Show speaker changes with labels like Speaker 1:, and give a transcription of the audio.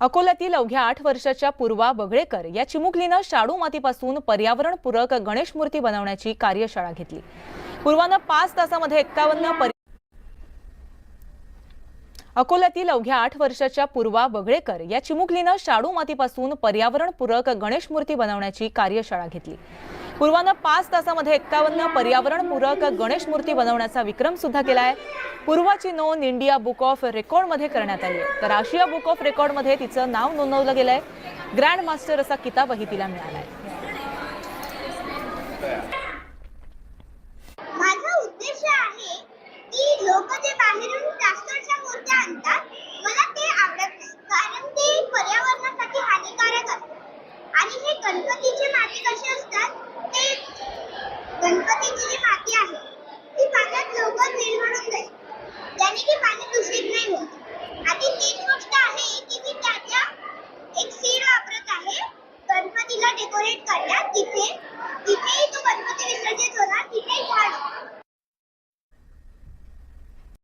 Speaker 1: अकोल्यातील अवघ्या आठ वर्षाच्या पूर्वा बगळेकर या चिमुकलीनं शाडू मातीपासून पर्यावरणपूरक गणेश मूर्ती बनवण्याची कार्यशाळा घेतली. पूर्वानं पाच तासामध्ये एक्कावन्न परि अकोल्यातील अवघ्या आठ वर्षाच्या पूर्वा बगळेकर या चिमुकलीनं शाडू मातीपासून पर्यावरणपूरक गणेश मूर्ती बनवण्याची कार्यशाळा घेतली. पूर्वानं पाच तासामध्ये एक्कावन्न पर्यावरणपूरक गणेश मूर्ती बनवण्याचा विक्रम सुद्धा केला आहे पूर्वाची नोंद इंडिया बुक ऑफ रेकॉर्डमध्ये करण्यात आली आहे. तर आशिया बुक ऑफ रेकॉर्डमध्ये तिचं नाव नोंदवलं गेलंय. ग्रँड मास्टर असा किताबही तिला मिळालाय.
Speaker 2: आहे आणि हे गणपतीचे माती कसे असतात गणपतीची जी माती आहे ती पाण्यात लवकर विरघळून जाईल. त्याने की पाणी दूषित नाही होत. आणि तीच गोष्ट आहे की मी त्याच्या एक सीड वापरत आहे. गणपतीला डेकोरेट करण्यात तिथे